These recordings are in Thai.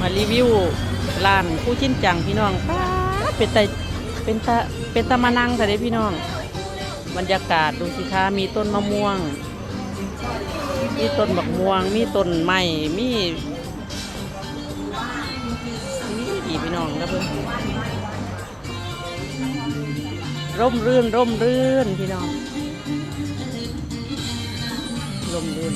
มารีวิวร้านผู้ชิ้นจังพี่น้องป๊าเป็นแต่เป็นตาเป็นตามานังแต่เด้พี่น้อง บรรยากาศดูสิคะมีต้นมะม่วง มีต้นบักม่วง มีต้นไม้มีมีดีพี่น้องนะเพื่อน ร่มรื่นร่มรื่นพี่น้องร่มรื่น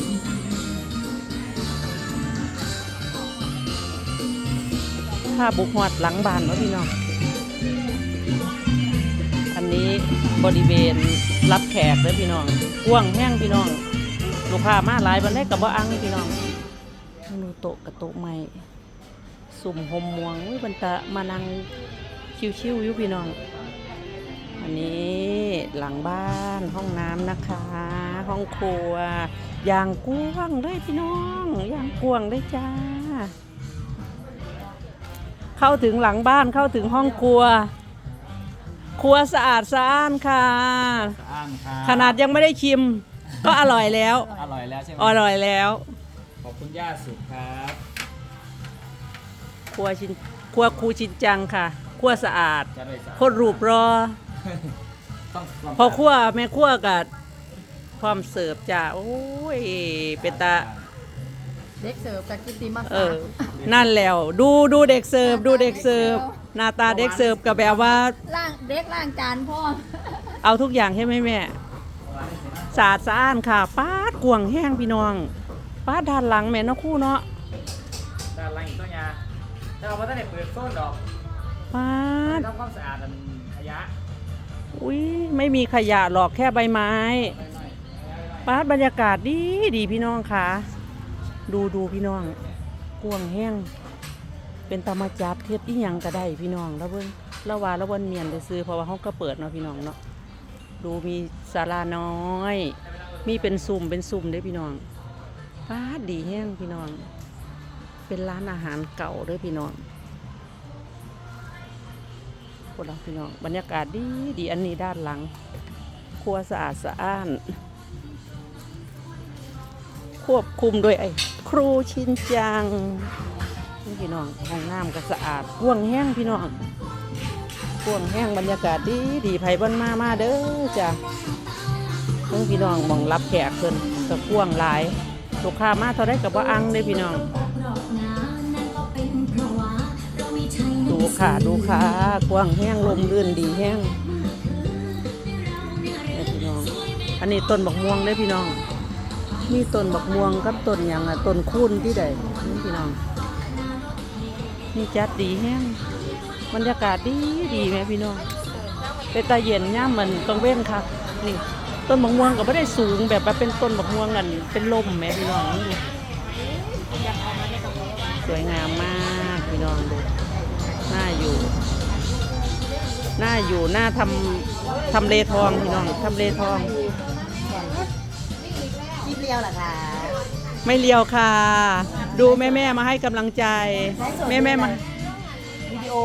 ถ้าบุกหอดหลังบานเนาะพี่น้อง อันนี้บริเวณรับแขกเด้อพี่น้องกว้างแห้งพี่น้อง ลูกค้ามาหลายบันได้กับบ่อังพี่น้องนูโตะกับโตะใหม่สุ่มหมม่วงวิบันตะมานั่งชิวๆอยู่พี่น้อง อันนี้หลังบ้านห้องน้ำนะคะ ห้องครัว อย่างกว้างเลยพี่น้องอย่างกว้างเลยจ้า เข้าถึงหลังบ้านเข้าถึงห้องครัว ครัวสะอาดสะอ้านค่ะ อ้างครับขนาดยังไม่ได้ชิม ก็อร่อยแล้ว อร่อยแล้วใช่ไหมอร่อยแล้ว ขอบคุณย่าสุดครับครัวชินครัวครูชินจังค่ะ ครัวสะอาดจะได้สะอาดโคตรรูปรอ ต้องลงพอครัวแม่ครัวกับพร้อมเสิร์ฟจ้าโอ้ยเป็นตาเด็กเสิร์ฟกับกิตติมาเออ นั่นแล้วดูดูเด็กเสิร์ฟดูเด็กเสิร์ฟหน้าตาเด็กเสิร์ฟกับแบบว่าล่างเด็กล่างจานพ่อเอาทุกอย่างใช่ไหมแม่สะอาดสะอ้านค่ะป้าดกวางแห้งพี่น้องป้าดด้านหลังแม่เนาะคู่เนาะด้านล่างอีกต้นยาแต่เราไม่ได้เปิดโซนดอกป้าดทำความสะอาดอันขยะ อุ้ยไม่มีขยะหรอกแค่ใบไม้ป้าดบรรยากาศดีดีพี่น้องค่ะ ดูดูพี่น้องกวงแห้ง เป็นตามาจับเทศอีหยังก็ได้พี่น้องแล้วเบิ่งแล้ววาแล้ววันเมียนไปซื้อเพราะว่าเขาก็เปิดเนาะพี่น้องเนาะดูมีศาลาน้อย มีเป็นซุ่มเป็นซุ่มเด้พี่น้องป้าดีแห้งพี่น้อง เป็นร้านอาหารเก่าเด้อพี่น้อง พวกเราพี่น้องบรรยากาศดีดีอันนี้ด้านหลัง ครัวสะอาดสะอ้าน ควบคุมโดยไอ้ครูชินจังพี่น้องห้องน้ำก็สะอาดกว้างแห้งพี่น้องกว้างแห้งบรรยากาศดีดีไผบ้านมามาเด้อจ้ะเพิ่งพี่น้องมองรับแขกเพิ่นก็กว้างหลายลูกค้ามาเท่าได้กับว่าอังเลยพี่น้อง ค่ะดูค่ะกว้างแห้งลมลื่นดีแห้งพี่น้องอันนี้ต้นบักม่วงได้พี่น้องมีต้นบักม่วงกับต้นหยังอะต้นคูนที่ใดนี่พี่น้องนี่จัดดีแห้งบรรยากาศดีดีไหมพี่น้องเป็นตาเย็นย่ามเหมือนกลางเว้นค่ะนี่ต้นบักม่วงก็ไม่ได้สูงแบบว่าเป็นต้นบักม่วงกันเป็นลมแหมพี่น้องนี่สวยงามมากพี่น้องดู น่าอยู่น่าอยู่น่าทำทำเลทองพี่น้องทำเลทองคิดเรียวเหรอคะไม่เลียวค่ะ ดูแม่แม่ๆมาให้กำลังใจ แม่แม่ๆมาวิดีโอ